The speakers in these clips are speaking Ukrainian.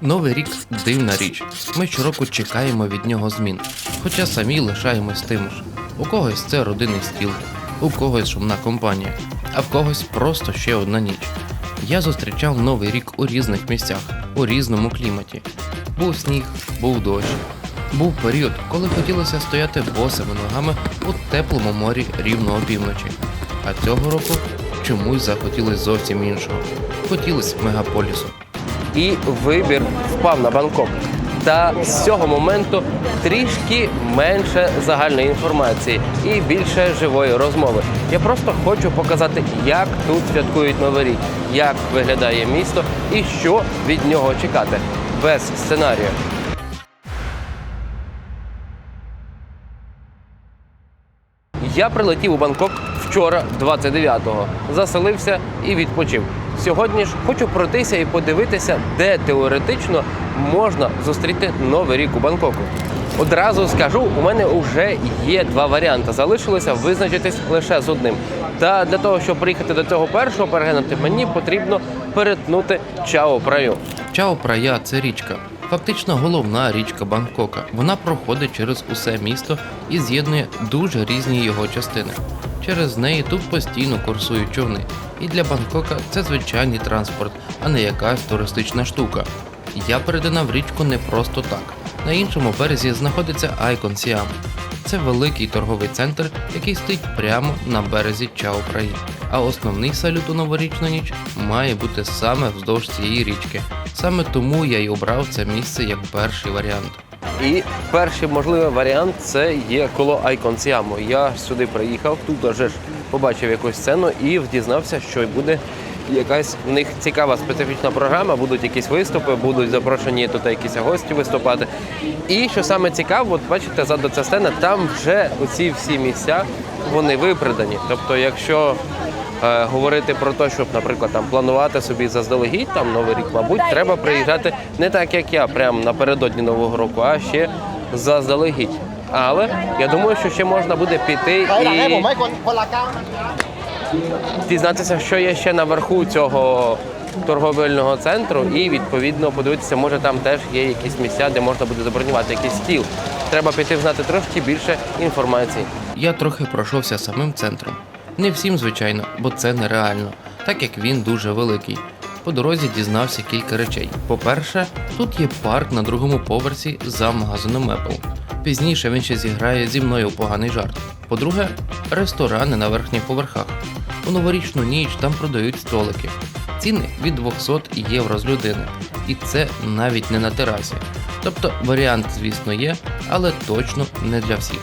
Новий рік дивна річ. Ми щороку чекаємо від нього змін, хоча самі лишаємось тим ж. У когось це родинний стіл, у когось шумна компанія, а в когось просто ще одна ніч. Я зустрічав новий рік у різних місцях, у різному кліматі. Був сніг, був дощ. Був період, коли хотілося стояти босими ногами у теплому морі рівно опівночі. А цього року чомусь захотілось зовсім іншого. Хотілось мегаполісу. І вибір впав на Бангкок. Та з цього моменту трішки менше загальної інформації і більше живої розмови. Я просто хочу показати, як тут святкують Новий рік, як виглядає місто і що від нього чекати без сценарію. Я прилетів у Бангкок вчора, 29-го. Заселився і відпочив. Сьогодні ж хочу пройтися і подивитися, де теоретично можна зустріти новий рік у Бангкоку. Одразу скажу, у мене вже є два варіанти. Залишилося визначитись лише з одним. Та для того, щоб приїхати до цього першого переглянути, мені потрібно перетнути Чао Праю. Чао Прая це річка. Фактично головна річка Бангкока. Вона проходить через усе місто і з'єднує дуже різні його частини. Через неї тут постійно курсують човни. І для Бангкока це звичайний транспорт, а не якась туристична штука. Я перетинав річку не просто так. На іншому березі знаходиться Айкон Сіам. Це великий торговий центр, який стоїть прямо на березі Чао Праї. А основний салют у новорічну ніч має бути саме вздовж цієї річки. Саме тому я й обрав це місце як перший варіант. І перший можливий варіант це є коло Айкон Сіаму. Я сюди приїхав, тут вже ж побачив якусь сцену і дізнався, що буде якась в них цікава специфічна програма, будуть якісь виступи, будуть запрошені тут якісь гості виступати. І що саме цікаво, от бачите, ззаду ця стена, там вже оці всі місця вони випередані. Тобто, якщо е, говорити про те, щоб, наприклад, там планувати собі заздалегідь там новий рік, мабуть, треба приїжджати не так, як я, прямо напередодні нового року, а ще заздалегідь. Але я думаю, що ще можна буде піти і дізнатися, що є ще наверху цього торговельного центру, і відповідно подивитися, може там теж є якісь місця, де можна буде забронювати якийсь стіл. Треба піти знати трошки більше інформації. Я трохи пройшовся самим центром. Не всім, звичайно, бо це нереально, так як він дуже великий. По дорозі дізнався кілька речей. По-перше, тут є парк на другому поверсі за магазином Apple. Пізніше він ще зіграє зі мною поганий жарт. По-друге, ресторани на верхніх поверхах. У новорічну ніч там продають столики. Ціни від 200 євро з людини. І це навіть не на терасі. Тобто варіант, звісно, є, але точно не для всіх.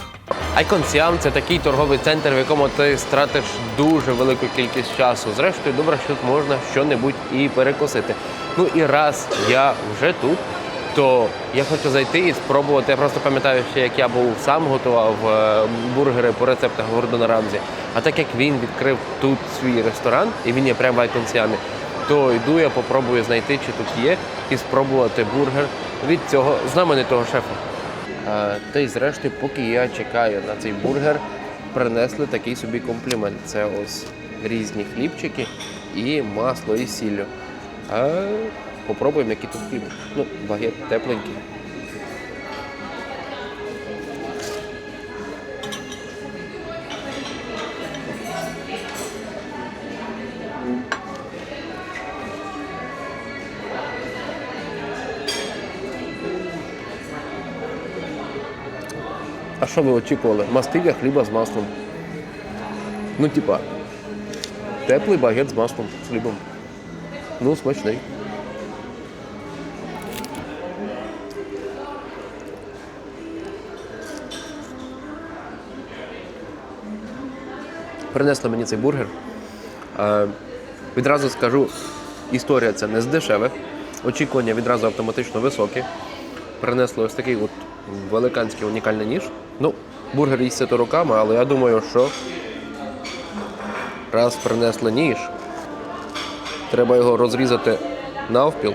Айкон Сіам це такий торговий центр, в якому ти стратиш дуже велику кількість часу. Зрештою, добре, що тут можна щонебудь і перекусити. Ну і раз я вже тут, то я хочу зайти і спробувати. Я просто пам'ятаю, ще як я був сам готував е, бургери по рецептах Гордона Рамзі. А так як він відкрив тут свій ресторан, і він є прямо в то йду я попробую знайти, чи тут є, і спробувати бургер від цього знаменитого шефа. Та й зрештою, поки я чекаю на цей бургер, принесли такий собі комплімент. Це ось різні хлібчики і масло і сіллю. Попробуємо, який тут хліб. Ну, багет тепленький. А що ви очікували? Мастиля хліба з маслом. Ну, типа, теплий багет з маслом, з хлібом. Ну, смачний. Принесли мені цей бургер. Е, відразу скажу, історія це не з дешевих. Очікування відразу автоматично високі. Принесли ось такий от великанський унікальний ніж. Ну, бургер їсти то руками, але я думаю, що раз принесли ніж, треба його розрізати навпіл.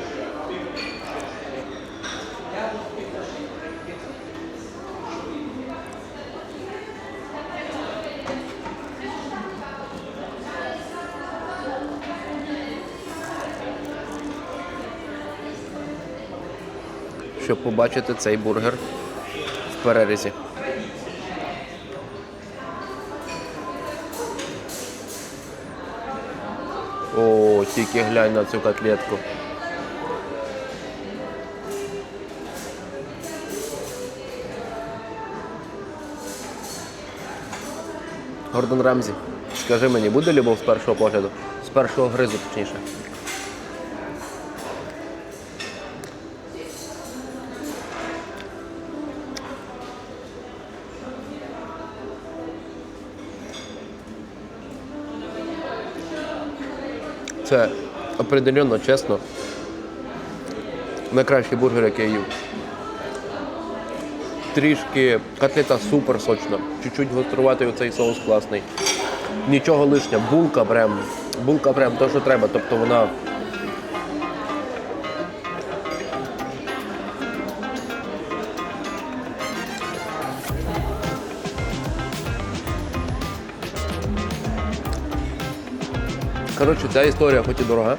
Щоб побачити цей бургер в перерізі. О, тільки глянь на цю котлетку. Гордон Рамзі, скажи мені, буде любов з першого погляду? З першого гризу, точніше. Це определенно чесно. Найкращий бургер, який я їв. Трішки котлета супер сочна. Чуть-чуть гострувати оцей соус класний. Нічого лишнього. Булка прям. Булка прям то, що треба. Тобто вона. Коротше, ця історія хоч і дорога.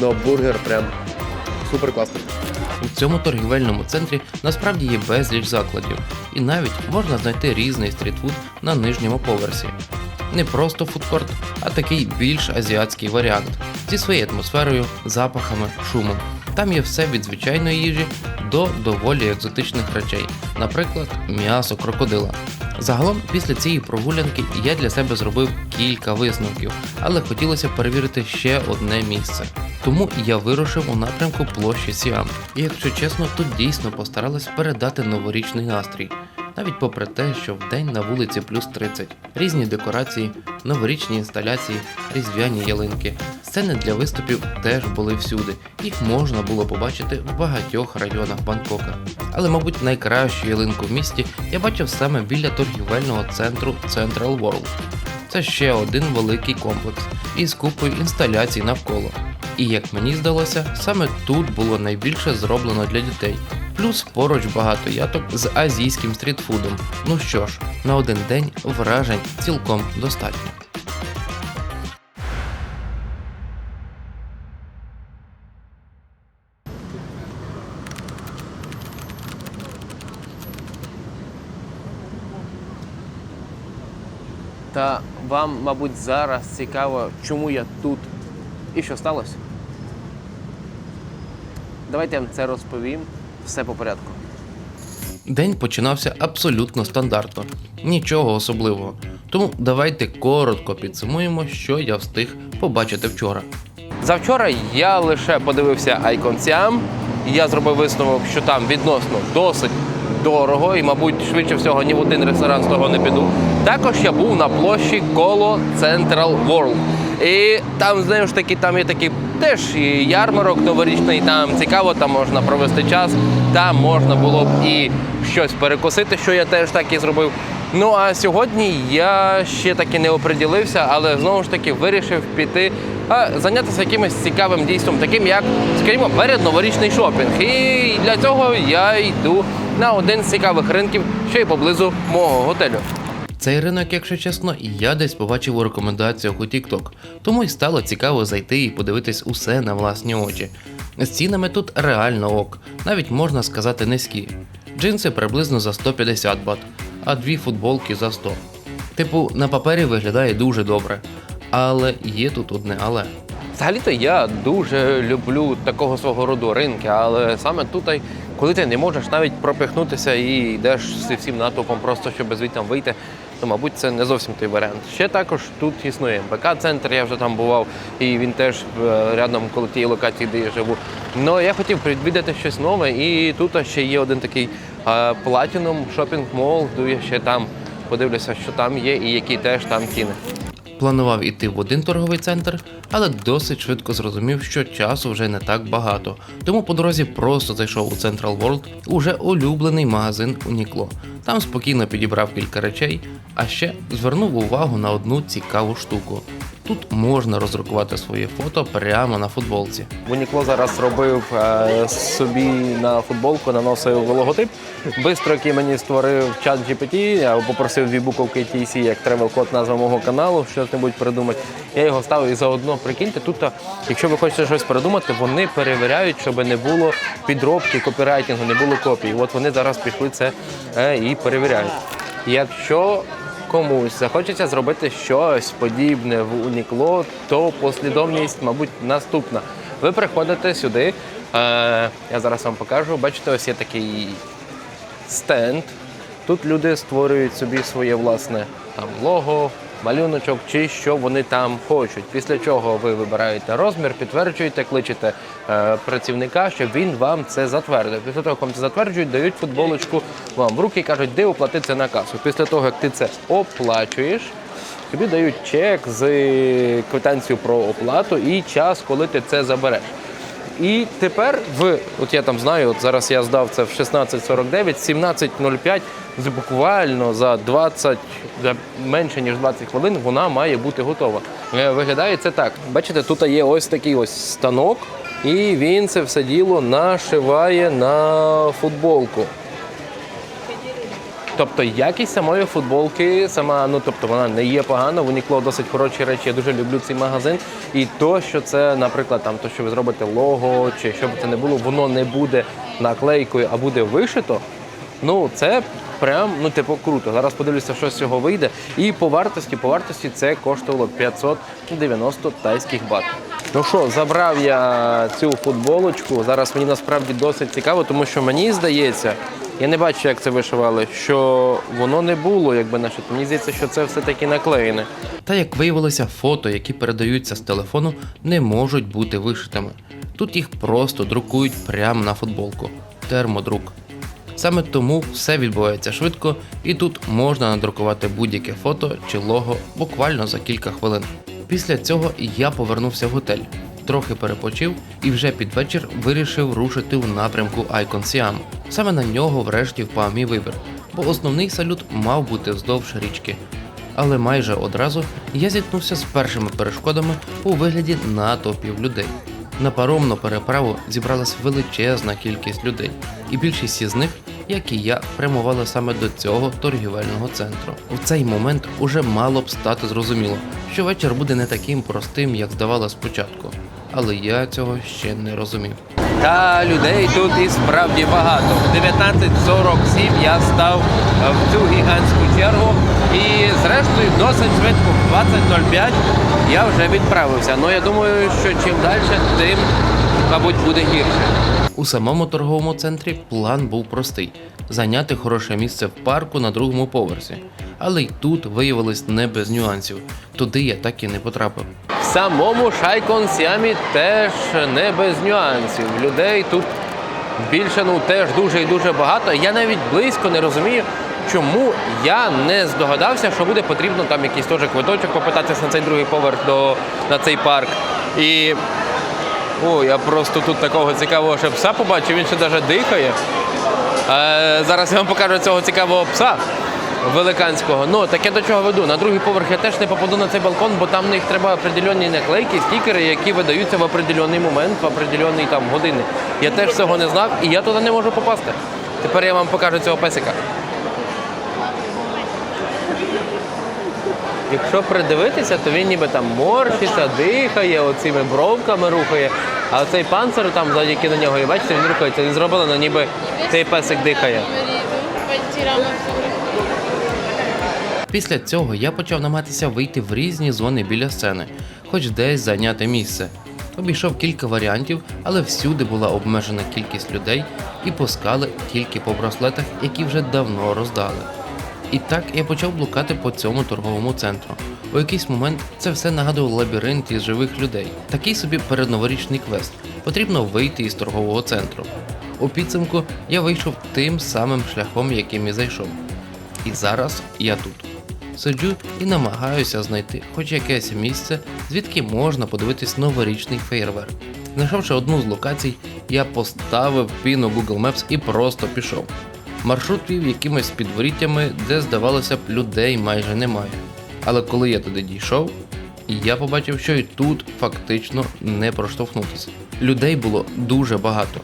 Но бургер прям супер класний. У цьому торгівельному центрі насправді є безліч закладів, і навіть можна знайти різний стрітфуд на нижньому поверсі. Не просто фудкорт, а такий більш азіатський варіант зі своєю атмосферою, запахами, шумом. Там є все від звичайної їжі до доволі екзотичних речей, наприклад, м'ясо крокодила. Загалом, після цієї прогулянки я для себе зробив кілька висновків, але хотілося перевірити ще одне місце. Тому я вирушив у напрямку площі Сіам. І якщо чесно, тут дійсно постарались передати новорічний настрій. Навіть попри те, що вдень на вулиці плюс 30, різні декорації, новорічні інсталяції, різдвяні ялинки, сцени для виступів теж були всюди. Їх можна було побачити в багатьох районах Бангкока. Але, мабуть, найкращу ялинку в місті я бачив саме біля торгівельного центру Central World. Це ще один великий комплекс із купою інсталяцій навколо. І як мені здалося, саме тут було найбільше зроблено для дітей. Плюс поруч багато яток з азійським стрітфудом. Ну що ж, на один день вражень цілком достатньо. Та вам, мабуть, зараз цікаво, чому я тут і що сталося? Давайте я вам це розповім. Все по порядку. День починався абсолютно стандартно, нічого особливого. Тому давайте коротко підсумуємо, що я встиг побачити вчора. Завчора я лише подивився айконцям. Я зробив висновок, що там відносно досить дорого, і, мабуть, швидше всього ні в один ресторан з того не піду. Також я був на площі коло Central World. І там, знову ж таки, там є такий теж і ярмарок новорічний, там цікаво, там можна провести час, там можна було б і щось перекусити, що я теж так і зробив. Ну а сьогодні я ще таки не оприділився, але знову ж таки вирішив піти а, зайнятися якимось цікавим дійством, таким як, скажімо, передноворічний шопінг. І для цього я йду на один з цікавих ринків, що є поблизу мого готелю. Цей ринок, якщо чесно, я десь побачив у рекомендаціях у TikTok, тому й стало цікаво зайти і подивитись усе на власні очі. З цінами тут реально ок, навіть можна сказати низькі. Джинси приблизно за 150 бат, а дві футболки за 100. Типу, на папері виглядає дуже добре. Але є тут одне але. Взагалі-то я дуже люблю такого свого роду ринки, але саме тут, коли ти не можеш навіть пропихнутися і йдеш зі всім натовпом, просто щоб звідти вийти, то мабуть це не зовсім той варіант. Ще також тут існує МПК-центр, я вже там бував, і він теж е, рядом коло тієї локації, де я живу. Ну я хотів відвідати щось нове, і тут ще є один такий е, Shopping Mall, де я ще там подивлюся, що там є, і які теж там ціни. Планував іти в один торговий центр, але досить швидко зрозумів, що часу вже не так багато. Тому по дорозі просто зайшов у Central World, уже улюблений магазин Унікло. Там спокійно підібрав кілька речей, а ще звернув увагу на одну цікаву штуку. Тут можна роздрукувати своє фото прямо на футболці. Унікло зараз робив е, собі на футболку, наносив логотип. Бистро, який мені створив чат GPT, я попросив дві буковки TC, як travel код назва мого каналу, щось небудь придумати. Я його ставив і заодно прикиньте, тут, якщо ви хочете щось придумати, вони перевіряють, щоб не було підробки, копірайтингу, не було копій. От вони зараз пішли це е, і перевіряють. Якщо комусь захочеться зробити щось подібне в Унікло, то послідовність, мабуть, наступна. Ви приходите сюди. Е, я зараз вам покажу. Бачите, ось є такий стенд. Тут люди створюють собі своє власне там лого, малюночок чи що вони там хочуть. Після чого ви вибираєте розмір, підтверджуєте, кличете е, працівника, щоб він вам це затвердив. Після того, як вам це затверджують, дають футболочку вам в руки і кажуть, де оплатити це на касу. Після того, як ти це оплачуєш, тобі дають чек з квитанцією про оплату і час, коли ти це забереш. І тепер в от я там знаю, от зараз я здав це в 16.49, 17.05, з- буквально за 20, за менше ніж 20 хвилин вона має бути готова. Е, Виглядає це так. Бачите, тут є ось такий ось станок, і він це все діло нашиває на футболку. Тобто якість самої футболки, сама, ну тобто вона не є погана, в Унікло досить хороші речі. Я дуже люблю цей магазин. І то, що це, наприклад, там то, що ви зробите лого, чи що б це не було, воно не буде наклейкою, а буде вишито. Ну це прям ну типу круто. Зараз подивлюся, що з цього вийде. І по вартості, по вартості це коштувало 590 тайських бат. Ну що, забрав я цю футболочку. Зараз мені насправді досить цікаво, тому що мені здається, я не бачу, як це вишивали, що воно не було, якби нашито. Мені здається, що це все-таки наклеєне. Та як виявилося, фото, які передаються з телефону, не можуть бути вишитими. Тут їх просто друкують прямо на футболку. Термодрук. Саме тому все відбувається швидко, і тут можна надрукувати будь-яке фото чи лого буквально за кілька хвилин. Після цього я повернувся в готель, трохи перепочив і вже під вечір вирішив рушити в напрямку Icon Siam. Саме на нього врешті впав мій вибір, бо основний салют мав бути вздовж річки. Але майже одразу я зіткнувся з першими перешкодами у вигляді натовпів людей. На паромну переправу зібралась величезна кількість людей, і більшість із них, як і я, прямували саме до цього торгівельного центру. У цей момент уже мало б стати зрозуміло, що вечір буде не таким простим, як здавалося спочатку. Але я цього ще не розумів. Та людей тут і справді багато. В 19.47 я став в цю гігантську чергу і зрештою досить швидко в 20.05 я вже відправився. Ну я думаю, що чим далі, тим, мабуть, буде гірше. У самому торговому центрі план був простий: зайняти хороше місце в парку на другому поверсі. Але й тут виявилось не без нюансів. Туди я так і не потрапив. Самому Шайкон Сіамі теж не без нюансів. Людей тут більше ну теж дуже і дуже багато. Я навіть близько не розумію, чому я не здогадався, що буде потрібно там якийсь теж квиточок попитатися на цей другий поверх до на цей парк. І о, я просто тут такого цікавого ще пса побачив, він ще навіть дихає. Е, зараз я вам покажу цього цікавого пса великанського. Ну, так я до чого веду. На другий поверх я теж не попаду на цей балкон, бо там в них треба определенні наклейки, стікери, які видаються в определенний момент, в определенний там години. Я теж цього не знав і я туди не можу попасти. Тепер я вам покажу цього песика. Якщо придивитися, то він ніби там морщиться, дихає, оцими бровками рухає. А цей панцир там, який на нього, і бачите, він рухається. Він зроблено, ніби цей песик дихає. Після цього я почав намагатися вийти в різні зони біля сцени, хоч десь зайняти місце. Обійшов кілька варіантів, але всюди була обмежена кількість людей і пускали тільки по браслетах, які вже давно роздали. І так я почав блукати по цьому торговому центру. У якийсь момент це все нагадувало лабіринт із живих людей. Такий собі передноворічний квест. Потрібно вийти із торгового центру. У підсумку я вийшов тим самим шляхом, яким і зайшов. І зараз я тут. Сиджу і намагаюся знайти хоч якесь місце, звідки можна подивитись новорічний феєрверк. Знайшовши одну з локацій, я поставив піну Google Maps і просто пішов. Маршрут вів якимись підворіттями, де, здавалося б, людей майже немає. Але коли я туди дійшов, я побачив, що і тут фактично не проштовхнутися. Людей було дуже багато.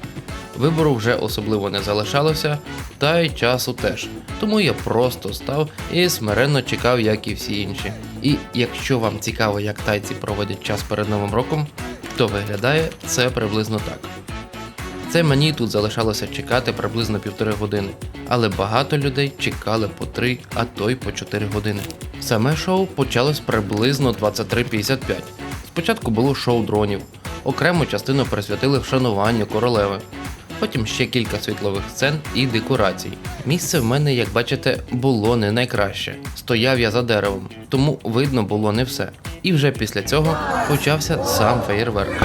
Вибору вже особливо не залишалося, та й часу теж. Тому я просто став і смиренно чекав, як і всі інші. І якщо вам цікаво, як тайці проводять час перед Новим роком, то виглядає це приблизно так. Це мені тут залишалося чекати приблизно півтори години, але багато людей чекали по 3, а то й по 4 години. Саме шоу почалось приблизно 23.55. Спочатку було шоу дронів, окрему частину присвятили вшануванню королеви. Потім ще кілька світлових сцен і декорацій. Місце в мене, як бачите, було не найкраще. Стояв я за деревом, тому видно було не все. І вже після цього почався сам феєрверк.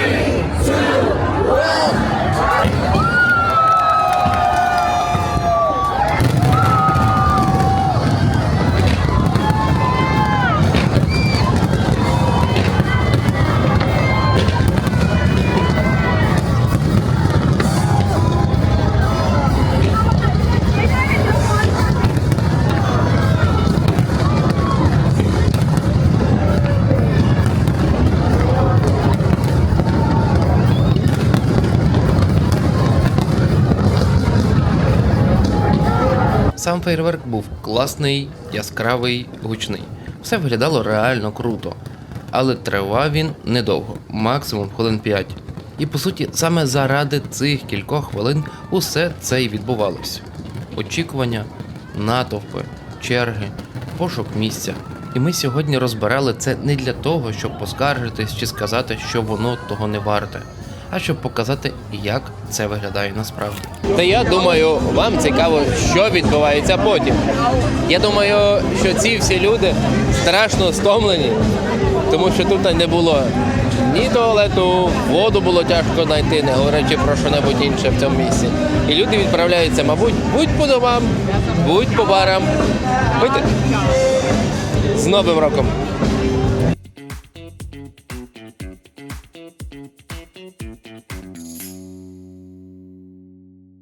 Сам фейерверк був класний, яскравий, гучний. Все виглядало реально круто. Але тривав він недовго, максимум хвилин 5. І по суті, саме заради цих кількох хвилин усе це й відбувалось. Очікування, натовпи, черги, пошук місця. І ми сьогодні розбирали це не для того, щоб поскаржитись чи сказати, що воно того не варте, а щоб показати, як це виглядає насправді. Та я думаю, вам цікаво, що відбувається потім. Я думаю, що ці всі люди страшно стомлені, тому що тут не було ні туалету, воду було тяжко знайти, не говорячи про що-небудь інше в цьому місці. І люди відправляються, мабуть, будь по домам, будь по барам, пити. З Новим роком!